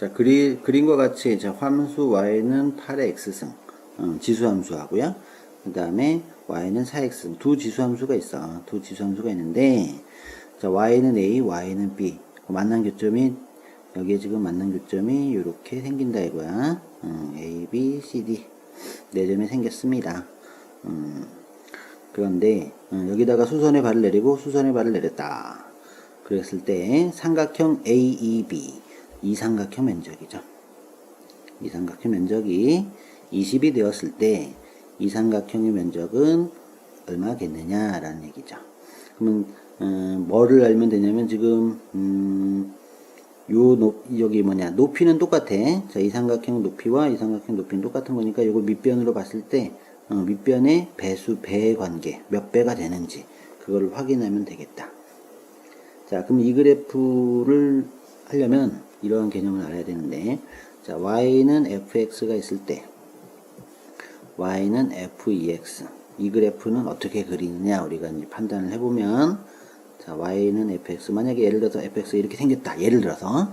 자, 그리, 그림과 같이 자, 함수 y는 8의 x승, 어, 지수함수하고요. 그 다음에 y는 4x승, 두 지수함수가 있어. 두 지수함수가 있는데, 자, y는 a, y는 b. 그 만난 교점이, 여기에 지금 만난 교점이 이렇게 생긴다 이거야. 음, a, b, c, d. 네 점이 생겼습니다. 음, 그런데, 음, 여기다가 수선의 발을 내리고 수선의 발을 내렸다. 그랬을 때 삼각형 AEB 이 삼각형 면적이죠. 이 삼각형 면적이 20이 되었을 때 이 삼각형의 면적은 얼마겠느냐라는 얘기죠. 그러면 음, 뭐를 알면 되냐면 지금 음, 요 높, 여기 뭐냐 높이는 똑같아. 자, 이 삼각형 높이와 이 삼각형 높이는 똑같은 거니까 요거 밑변으로 봤을 때 어, 밑변의 배수 배의 관계 몇 배가 되는지 그걸 확인하면 되겠다. 자, 그럼 이 그래프를 하려면 이러한 개념을 알아야 되는데, 자, y는 fx가 있을 때, y는 fex. 이 그래프는 어떻게 그리느냐, 우리가 이제 판단을 해보면, 자, y는 fx. 만약에 예를 들어서 fx 이렇게 생겼다. 예를 들어서.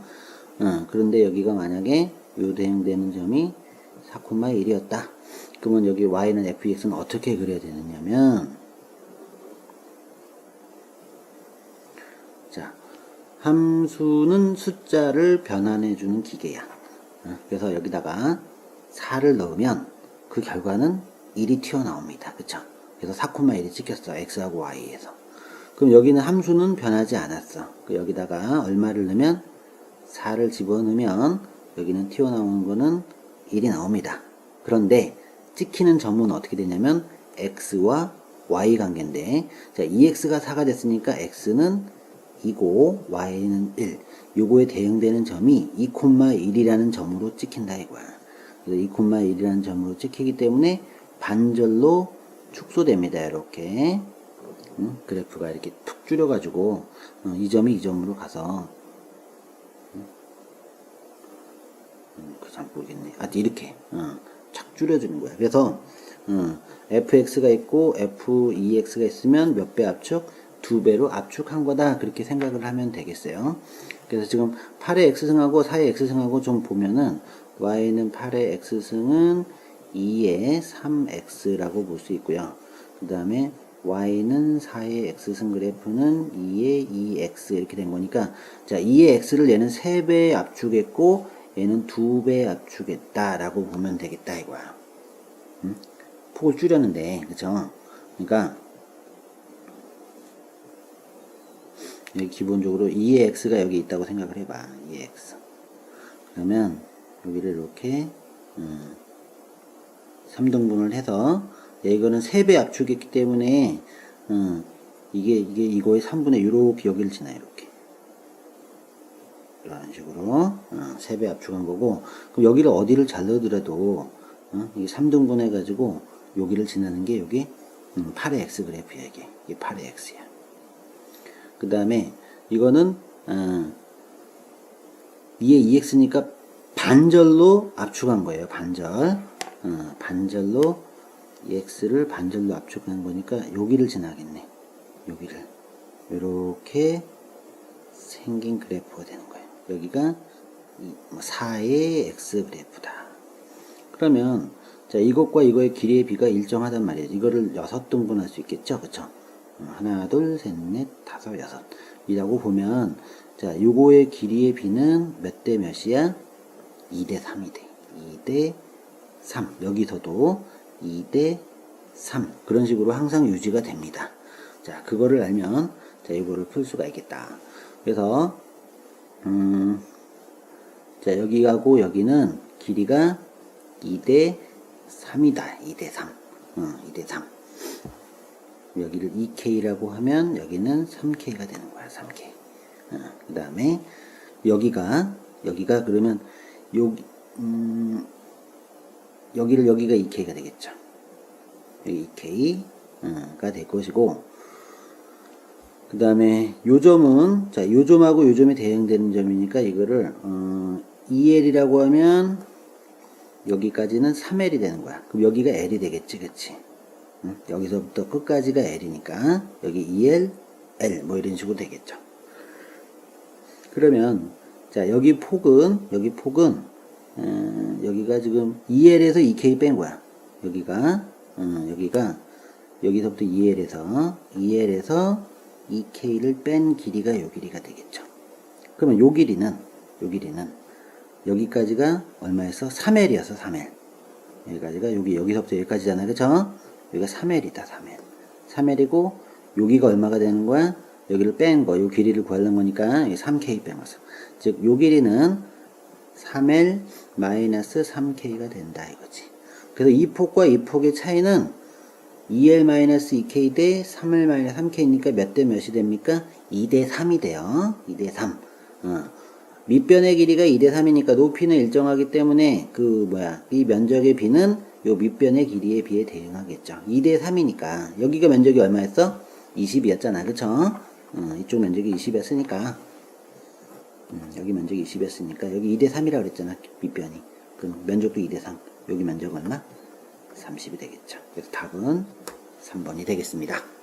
어, 그런데 여기가 만약에 요 대응되는 점이 4,1이었다. 그러면 여기 y는 fx는 어떻게 그려야 되느냐면, 자, 함수는 숫자를 변환해주는 기계야. 어, 그래서 여기다가 4를 넣으면 그 결과는 1이 튀어나옵니다. 그쵸? 그래서 4,1이 찍혔어. x하고 y에서. 그럼 여기는 함수는 변하지 않았어. 그 여기다가 얼마를 넣으면 4를 집어넣으면 여기는 튀어나오는 거는 1이 나옵니다. 그런데 찍히는 점은 어떻게 되냐면 x와 y 관계인데 자, 2x가 4가 됐으니까 x는 2고 y는 1. 요거에 대응되는 점이 2,1이라는 점으로 찍힌다 이거야. 그래서 2,1이라는 점으로 찍히기 때문에 반절로 축소됩니다. 이렇게 응? 그래프가 이렇게 툭 줄여 가지고 어, 이 점이 이 점으로 가서 음, 그잘 모르겠네. 아 이렇게 어, 착 줄여주는 거야. 그래서 어, fx가 있고 fex가 있으면 몇 배 압축? 두 배로 압축한 거다 그렇게 생각을 하면 되겠어요. 그래서 지금 8의 x승하고 4의 x승하고 좀 보면은 y는 8의 x승은 2의 3x라고 볼 수 있고요. 그 다음에 y는 4의 x승 그래프는 2의 2x 이렇게 된 거니까 자 2의 x를 얘는 3배 압축했고 얘는 2배 압축했다라고 보면 되겠다 이거야. 음? 폭을 줄였는데 그쵸? 그러니까 기 기본적으로 2의 x가 여기 있다고 생각을 해봐. 2의 x. 그러면 여기를 이렇게 음, 3등분을 해서 야, 이거는 3배 압축했기 때문에 음, 이게 이게 이거의 3분의 이렇게 여기를 지나 이렇게 이런 식으로 어, 3배 압축한 거고 그럼 여기를 어디를 잘 넣더라도 어, 이게 3등분 해가지고 여기를 지나는 게 여기 음, 8의 x 그래프야 이게 이게 8의 x야 그 다음에 이거는 어, 2의 2x니까 반절로 압축한 거예요. 반절. 어, 반절로 x를 반절로 압축한 거니까 여기를 지나겠네. 여기를. 이렇게 생긴 그래프가 되는 거예요. 여기가 4의 x 그래프다. 그러면 자 이것과 이거의 길이의 비가 일정하단 말이에요. 이거를 6등분할 수 있겠죠. 그쵸? 하나, 둘, 셋, 넷, 다섯, 여섯. 이라고 보면, 자, 요거의 길이의 비는 몇 대 몇이야? 2대 3이 돼. 2대 3. 여기서도 2대 3. 그런 식으로 항상 유지가 됩니다. 자, 그거를 알면, 자, 이거를 풀 수가 있겠다. 그래서, 음, 자, 여기하고 여기는 길이가 2대 3이다. 2대 3. 어, 2대 3. 여기를 2K라고 하면 여기는 3K가 되는 거야. 3K. 어, 그 다음에 여기가 여기가 그러면 여기 음, 여기를 여기가 2K가 되겠죠. 여기 2K가 될 것이고 그 다음에 요 점은 자 요점하고 요점이 대응되는 점이니까 이거를 어, 2L이라고 하면 여기까지는 3L이 되는 거야. 그럼 여기가 L이 되겠지, 그치? 응? 여기서부터 끝까지가 L이니까 여기 2L, L 뭐 이런 식으로 되겠죠. 그러면 자 자, 여기 폭은, 여기 폭은, 어, 여기가 지금 2L에서 2K 뺀 거야. 여기가, 어, 여기가, 여기서부터 2L에서, 2L에서 2K를 뺀 길이가 요 길이가 되겠죠. 그러면 요 길이는, 요 길이는, 여기까지가 얼마였어? 3L이었어, 3L. 여기까지가, 여기, 여기서부터 여기까지잖아. 그쵸? 여기가 3L이다, 3L. 3L이고, 여기가 얼마가 되는 거야? 여기를 뺀 거, 요 길이를 구하는 거니까, 여기 3K 뺀 거죠. 즉, 요 길이는 3L 마이너스 3K가 된다, 이거지. 그래서 이 폭과 이 폭의 차이는 2L 마이너스 2K 대 3L 마이너스 3K니까 몇 대 몇이 됩니까? 2 대 3이 돼요. 2 대 3. 어. 밑변의 길이가 2대 3이니까 높이는 일정하기 때문에 그 뭐야 이 면적의 비는 요 밑변의 길이에 비해 대응하겠죠. 2대 3이니까 여기가 면적이 얼마였어? 20이었잖아, 그쵸? 어, 이쪽 면적이 20이었으니까 음, 여기 면적이 20이었으니까 여기 2대 3이라고 그랬잖아 밑변이. 그럼 면적도 2대 3. 여기 면적 얼마? 30이 되겠죠. 그래서 답은 3번이 되겠습니다.